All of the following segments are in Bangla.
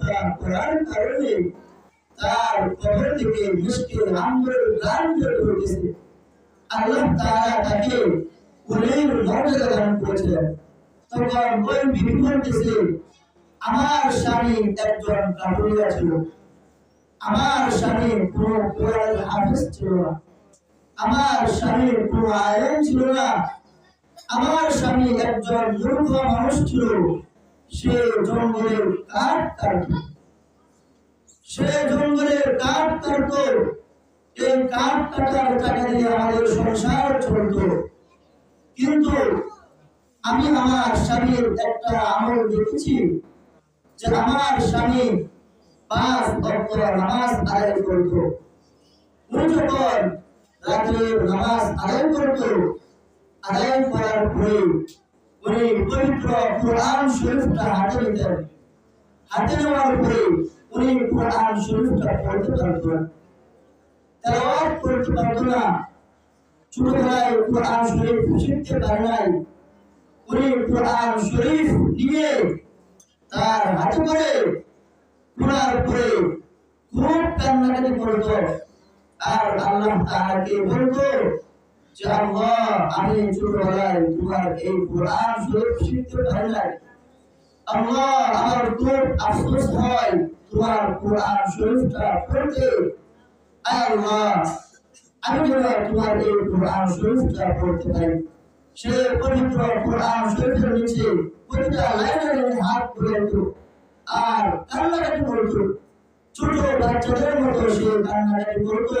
পবিত্র করার কারণে তার কবর থেকে মিষ্টি আম্বরের গান বের করতেছে আল্লাহ তাআলা তাকে কুলের মর্যাদা দান করেছিলেন। তখন ওই বিবি বলতেছে আমার স্বামী একজন কাবুলিয়া ছিল। আমার স্বামী কোনো কোরআন হাফিজ ছিল না। আমার স্বামী কোনো আলেম ছিল না। আমার স্বামী একজন মূর্খ মানুষ ছিল। সে জঙ্গলের কাঠ কাটত সে জঙ্গলের কাঠ কাটত এই কাঠ কাটার টাকা দিয়ে আমাদের সংসার চলত। কিন্তু আমি আমার স্বামীর একটা আমল দেখেছি যে আমার স্বামী পাঁচ ভক্ত নামাজ আদায় করত। উনি যখন রাত্রে নামাজ আদায় করত, আদায় করার পরে উনি পবিত্র কোরআন শরীফটা হাতে নিতেন হাতে নেওয়ার পরে উনি কোরআন শরীফটা পড়তে পারতেন তেলাওয়াত করতে পারত না। ছোটবেলায় কোরআন শরীফ শিখতে পারে নাই। উনি কোরআন শরীফ নিয়ে তার হাতে করে পড়ার পরে খুব কান্নাকাটি করত। আর আল্লাহ তাআলাকে বলতো যে আল্লাহ আমি হয়, তোমার কোরআন শরীফটা পড়তে। আল্লাহ, আমি যেন তোমার এই কোরআন শরীফটা পড়তে পারি। সে পবিত্র কোরআন ছোট বাচ্চাদের মতো সে কান্নাকাটি করতো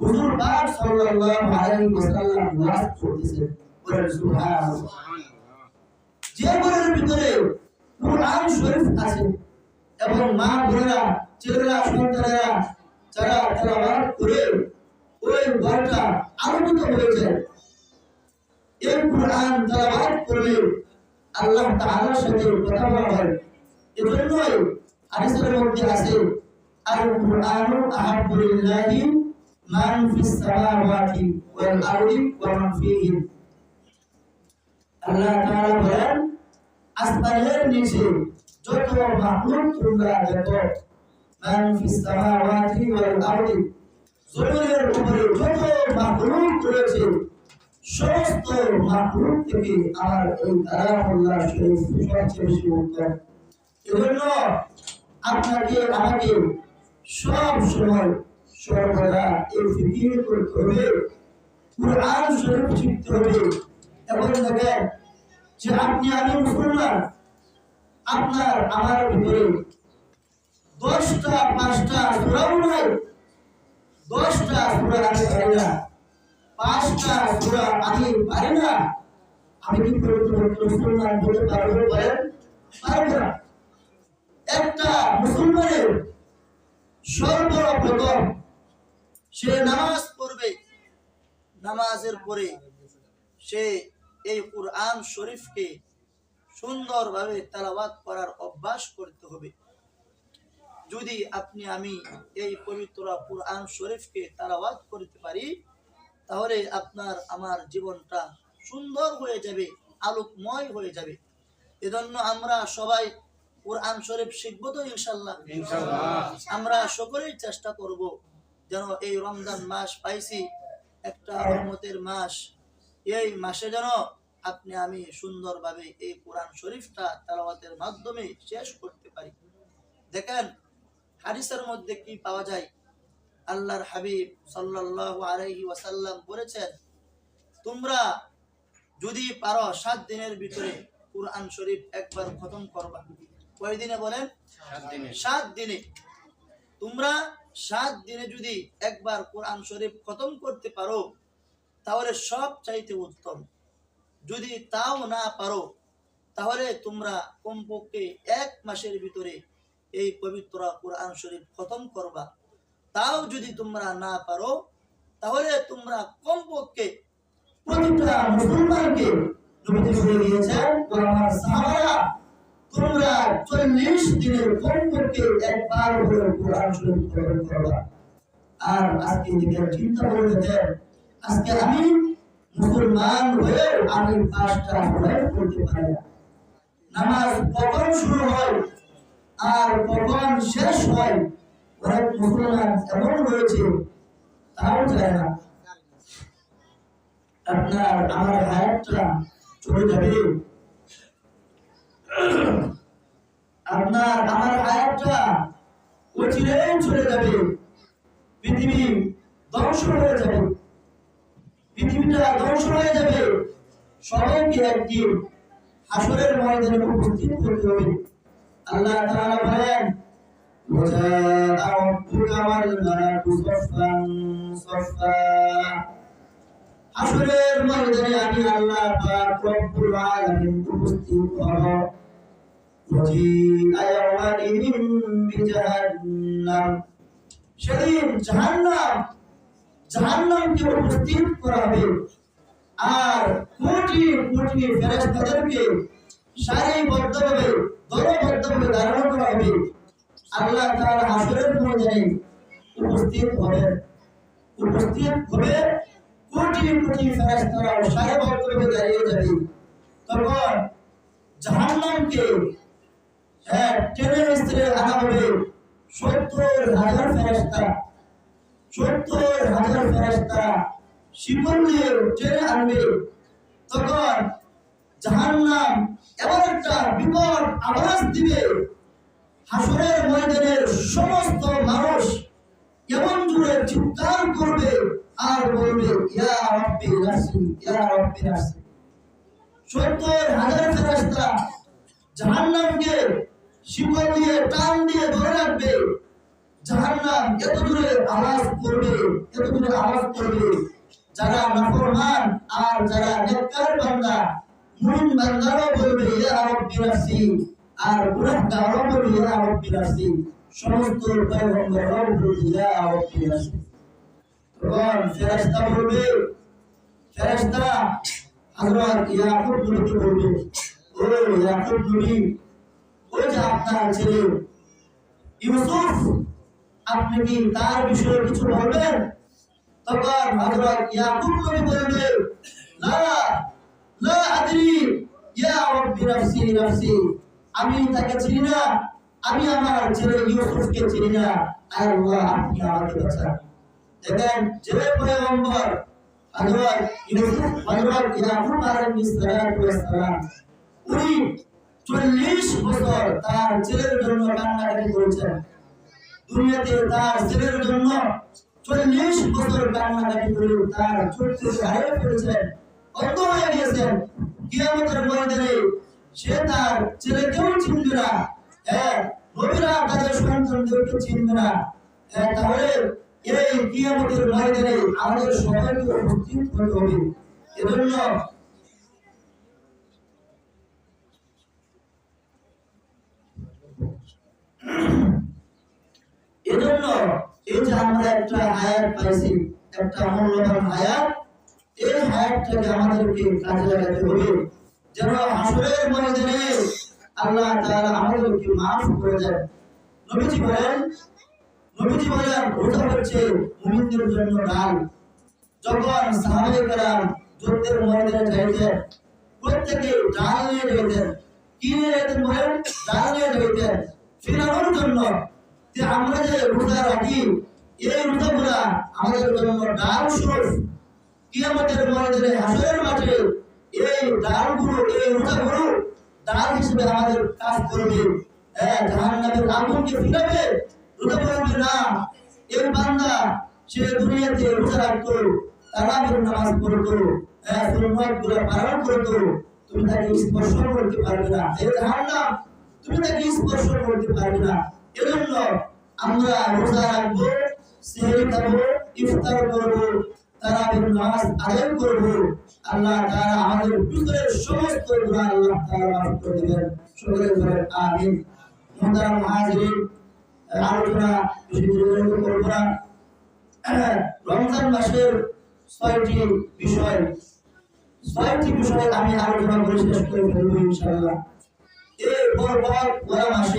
হুজুর পাক সাল্লাল্লাহু আলাইহি ওয়াসাল্লাম নামাজ পড়তেছে বলেন, সুবহানাল্লাহ। যে বইয়ের ভিতরে কোরআন শরীফ আছে এবং মা বোনেরা, ছেলেরা, সন্তানেরা যারা তেলাওয়াত করে, ওই ঘরটা আলোকিত হয়ে যায়। এই কোরআন তেলাওয়াত করলে আল্লাহ তাআলার সাথে কথা বলা হয়। এজন্যই হাদিসের মধ্যে আছে আল কুরআনু আহাব্বু লিল্লাহি মান ফিস সামাওয়াতি ওয়াল আরদি ওয়া মান ফীহিন আল্লাহ তাআলা বলেন আসমানের নিচে যত মাখলুক তোমরা দেখো মান ফিস সামাওয়াতি ওয়াল আরদি, জমিনের উপরে যত মাখলুক রয়েছে, সমস্ত মাখলুক থেকে আমার এই কালামুল্লাহ শরীফ সবচেয়ে বেশি উত্তম। এজন্য আপনাকে, আমাকে সব সময় সর্বদা এই ফিকির করতে হবে কোরআন শরীফ শিখতে হবে যে আপনি, আমি মুসলমান, আপনার, আমার ভিতরে দশটা, পাঁচটা সুরাও নাই দশটা সুরা আমি পাঁচটা সুরা আমি পারি আমি কি পবিত্র মুসলমান বলতে পারব বলেন? পারব না। একটা মুসলমানের সর্বপ্রথম সে নামাজ পড়বে। নামাজের পরে সে এই কোরআন শরীফকে সুন্দরভাবে তেলাওয়াত করার অভ্যাস করতে হবে। যদি আপনি আমি এই পবিত্র কোরআন শরীফকে তেলাওয়াত করতে পারি তাহলে আপনার আমার জীবনটা সুন্দর হয়ে যাবে আলোকময় হয়ে যাবে। এজন্য আমরা সবাই কোরআন শরীফ শিখব তো ইনশাল্লাহ। আমরা সকলেই চেষ্টা করব যেন এই রমজান মাস পাইছি একটা রহমতের মাস। এই মাসে যেন আপনি আমি সুন্দরভাবে এই কোরআন শরীফটা তেলাওয়াতের মাধ্যমে শেষ করতে পারি। দেখেন হাদিসের মধ্যে কি পাওয়া যায়? আল্লাহর হাবিব সাল্লাল্লাহু আলাইহি ওয়াসাল্লাম বলেছেন তোমরা যদি পারো সাত দিনের ভিতরে কোরআন শরীফ একবার খতম করবা। কয় দিনে। বলেন সাত দিনে। তোমরা সাত দিনে যদি একবার কোরআন শরীফ খতম করতে পারো, তাহলে সব চাইতে উত্তম। যদি তাও না পারো, তাহলে তোমরা কমপক্ষে এক মাসের ভিতরে এই পবিত্র কোরআন শরীফ খতম করবা। তাও যদি তোমরা না পারো, তাহলে তোমরা কমপক্ষে প্রতিটা মুসলমানকে নবীজি দিয়েছেন তোমরা চল্লিশ দিনের কমপক্ষে একবার হলে কোরআন শরীফ খতম করবা আর আজকে দিকে চিন্তা করে দেখেন আজকে আমি মুসলমান হয়ে আমি পাঁচটা হয়ে করতে পারি না। নামাজ কখন শুরু হয় আর কখন শেষ হয়, অনেক মুসলমান এমন রয়েছে তাও যায় না। আপনার আমার হায়াতটা চলে যাবে। আপনার, আমার হায়াতটা অচিরেই চলে যাবে। পৃথিবী ধ্বংস হয়ে যাবে। পৃথিবীটা ধ্বংস হয়ে যাবে। সবাইকে একদিন হাসরের ময়দানে উপস্থিত করতে হবে। আল্লাহ তাআলা বলেন হাসরের ময়দানে আমি আল্লাহ পাক রব্বুল আলামিন উপস্থিত হব। وجيء يومئذ بجهنم সেদিন জাহান্নাম জাহান্নামকে উপস্থিত করা হবে আর কোটি কোটি ফেরেশতাদেরকে সারিবদ্ধভাবে দলবদ্ধভাবে ধারণ করা হবে আল্লাহ তাআলা হাসরের ময়দানে উপস্থিত হবেন উপস্থিত হবে কোটি কোটি ফেরেশতারা সারিবদ্ধভাবে দাঁড়িয়ে যাবে তখন জাহান্নামকে হ্যাঁ টেনে মিস্ত্রে আনা হবে। হাজার ফেরেশতা। সত্তর হাজার তখন একটা হাসরের ময়দানের সমস্ত মানুষ এমন জুড়ে চিৎকার করবে আর বলবে, ইয়া রব্বি নাসি ইয়া রব্বি নাসি সত্তর হাজার ফেরেশতা জাহান্নামকে শিকল দিয়ে, টান দিয়ে ধরে রাখবে। জাহান্নাম এত দূরে আওয়াজ করবে, এত দূরে আওয়াজ করবে। যারা নাফরমান আর যারা নেককার বান্দা, মুমিন বান্দারাও বলবে ইয়া রাব্বি নাফসি আর গুনাহগারও বলবে ইয়া রাব্বি নাফসি সমস্ত পয়গম্বররাও বলবে ইয়া রাব্বি নাফসি তখন ফেরেশতা বলবে, ফেরেশতা, হযরত ইয়াকুব বলবে, ও ইয়াকুব নবী ওই যে আপনার ছেলে আপনি তার বিষয়ে কিছু বলবেন? তখন হযরত আমি তাকে চিনি না, আমি আমার ছেলে ইউসুফকে চিনি না। আল্লাহ, আপনি আমাকে বাঁচান। দেখেন যে পয়গম্বর, হযরত ইউসুফ, হযরত ইয়াকুব আলাইহিস সালাম, উনি চল্লিশ বছর তার ছেলের জন্য কান্নাকাটি করেছেন। দুনিয়াতে তার ছেলের জন্য চল্লিশ বছর কান্নাকাটি করে তার চোখকে হারিয়ে ফেলেছেন, অন্ধ হয়ে গিয়েছেন। কিয়ামতের ময়দানে সে তার ছেলেকেও চিনবে না। হ্যাঁ নবীরা তাদের সন্তানদেরকে চিনবে না। তাহলে এই কিয়ামতের ময়দানে আমাদের সবাইকে উপস্থিত হতে হবে। এজন্য এজন্য এই যে আমরা একটা হায়াত পাইছি একটা মূল্যবান হায়াত এই হায়াতটাকে আমাদেরকে কাজে লাগাতে হবে। যেন হাসরের ময়দানে আল্লাহ তাআলা আমাদেরকে মাফ করে দেন। নবীজি বলেন নবীজি বলেন রোজা হচ্ছে মুমিনদের জন্য ডাল যখন সাহাবায়ে কেরাম যুদ্ধের ময়দানে যাইতেন, প্রত্যেকে ডাল নিয়ে যাইতেন। কি নিয়ে যাইতেন বলেন? ডাল নিয়ে যাইতেন। ফিরানোর জন্য যে আমরা যে রোজা রাখি, এই রোজাগুলা আমাদের জন্য ডাল স্বরূপ কিয়ামতের ময়দানে, হাসরের মাঠে এই ডালগুলো এই রোজাগুলো ডাল হিসেবে আমাদের কাজ করবে। হ্যাঁ জাহান্নামের আগুনকে ফিরাবে, রোজা বলবে না। এই বান্দা সে দুনিয়াতে রোজা রাখতো, তারাবির নামাজ পড়তো হ্যাঁ সুন্নাতগুলো পালন করতো। তুমি তাকে স্পর্শ করতে পারবে না। এই জাহান্নাম তুমি তাকে স্পর্শ করতে পারবে না। এজন্য আমরা রোজা রাখব সেহরি খাব ইফতার করব, তারাবির নামাজ আদায় করব। আল্লাহ তাআলা আমাদের ভিতরের সমস্ত গুনাহ আল্লাহ তাআলা মাফ করে দিবেন। সকলে বলেন, আমিন। মোহতারাম হাজিরিন আলোচনা বেশি করব না। রমজান মাসের ছয়টি বিষয়। ছয়টি বিষয়ে আমি আলোচনা করে শেষ করে ফেলব ইনশাআল্লাহ। এই পরপর ওরা মাসে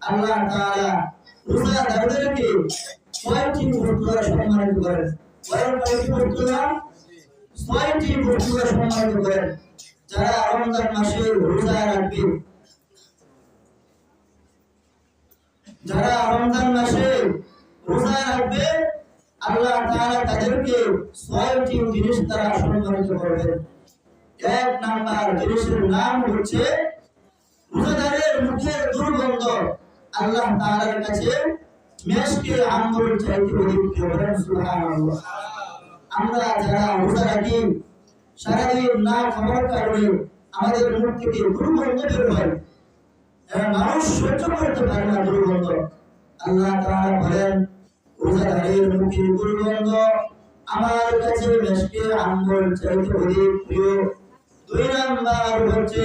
আল্লাহ তাআলা রোজাদারদেরকে ছয়টি বস্তুরা সম্মানিত করেন। ছয়টি বস্তুরা সম্মানিত করেন। যারা রমজান মাসে রোজা রাখবে। যারা রমজান মাসে রোজা রাখবে, আল্লাহ তাআলা তাদেরকে ছয়টি জিনিস দ্বারা সম্মানিত করবেন। এক নাম্বার জিনিসের নাম হচ্ছে রোজাদারের মুখের দুর্গন্ধ আল্লাহ তাআলার কাছে মেশকে আঙ্গুর চাইতে অধিক বলেন সুবহানাল্লাহ। আমরা যারা রোজা রাখি সারাদিন না খাবার কারণে আমাদের মুখ থেকে দুর্গন্ধ বের হয় মানুষ সহ্য করতে পারে না দুর্গন্ধ। আল্লাহ তাআলা বলেন, রোজাদারের মুখে দুর্গন্ধ আমার কাছে মেশকে আঙ্গুর চাইতে অধিক প্রিয়। দুই নাম্বার হচ্ছে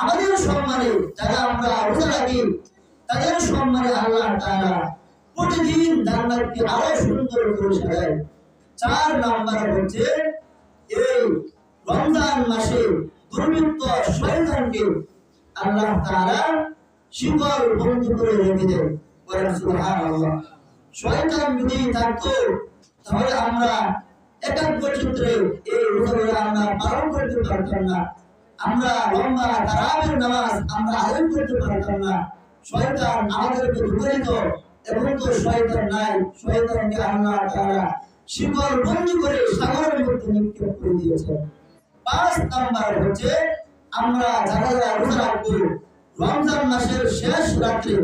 আমাদের সম্মানে, যারা আমরা রোজা রাখি তাদের সম্মানে আল্লাহ তাআলা প্রতিদিন জান্নাতকে আরও সুন্দর করে সাজায়। চার নাম্বার হচ্ছে এই রমজান মাসে দুর্বৃত্ত শয়তানকে আল্লাহ তাআলা শিকল বন্ধ করে রেখে দেয় বলেন সুবহানাল্লাহ। শয়তান যদি থাকতো তাহলে আমরা একান্ত চিত্রে এই রোজাগুলো আমরা পালন করতে পারতাম না। আমরা লম্বা তারাবের নামাজ আমরা আয়োজন করতে পারতাম না। শয়তান আমাদেরকে দিত এখন তো শয়তান নাই, শয়তানকে আল্লাহ তাআলা শিকল বন্দি করে সাগরের মধ্যে নিক্ষেপ করে দিয়েছে। পাঁচ নাম্বার হচ্ছে, আমরা যারা যারা রোজা রাখব, রমজান মাসের শেষ রাত্রে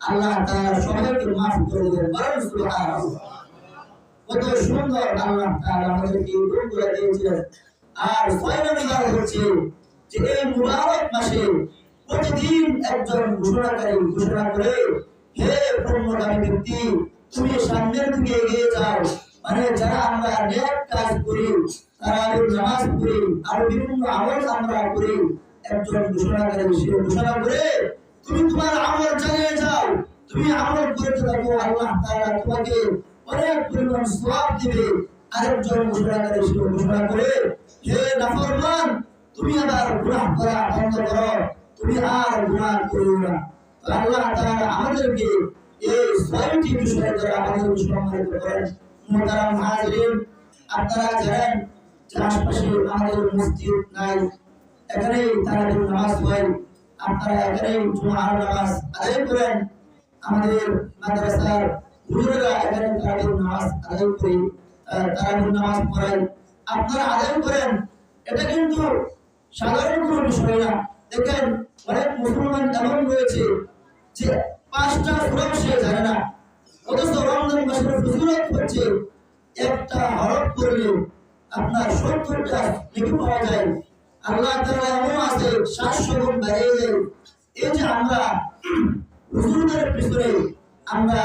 আল্লাহ তাআলা সবাইকে মাফ করে বলেন সুবহানাল্লাহ। কত সুন্দর আল্লাহ তাআলা আমাদেরকে দিয়েছেন আর ছয় নম্বর হচ্ছে যে এই মুবারক মাসে প্রতিদিন একজন ঘোষণাকারী ঘোষণা করে, হে পূর্ণকামী ব্যক্তি, তুমি সামনের দিকে এগিয়ে যাও। মানে যারা আমরা নেক কাজ করি, তারা নামাজ পড়ি, আর বিভিন্ন আমল আমরা করি, একজন ঘোষণাকারী সে ঘোষণা করে, তুমি তোমার আমল চালিয়ে যাও, তুমি আমল করতে থাকো, আল্লাহ তাআলা তোমাকে অনেক পরিমাণ সওয়াব দিবে। আরেকজন ঘোষণাকারী সে ঘোষণা করে, হে নাফরমান তুমি আবার গুনাহ করা বন্ধ করো। তুমি আর গুনাহ করো না। আল্লাহ তাআলা আমাদেরকে এই ছয়টি বিষয় দ্বারা আমাদের সম্মানিত করেন। মোহতারাম হাজিরিন, আপনারা জানেন যে আশপাশে আমাদের মসজিদ নাই। এখানেই তারাবির নামাজ হয় আপনারা এখানেই জুমার নামাজ আদায় করেন। আমাদের মাদ্রাসার হুজুরেরা এখানে তারাবির নামাজ আদায় করে তারাবির নামাজ পড়াই আপনারা আদায় করেন। এটা কিন্তু সাধারণ কোনো বিষয় না দেখেন অনেক মুসলমান এমন রয়েছে যে পাঁচটা সুরাও সে জানে না। অথচ রমজান মাসের ফজিলত হচ্ছে, একটা হরফ করলে আপনার সত্তরটা লিখে পাওয়া যায়। আল্লাহ তাআলা এমন আছে, সাতশো গুণ বাড়িয়ে এই যে আমরা হুজুরদের পিছনে আমরা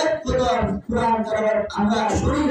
এক কদম কোরআন আমরা শরীর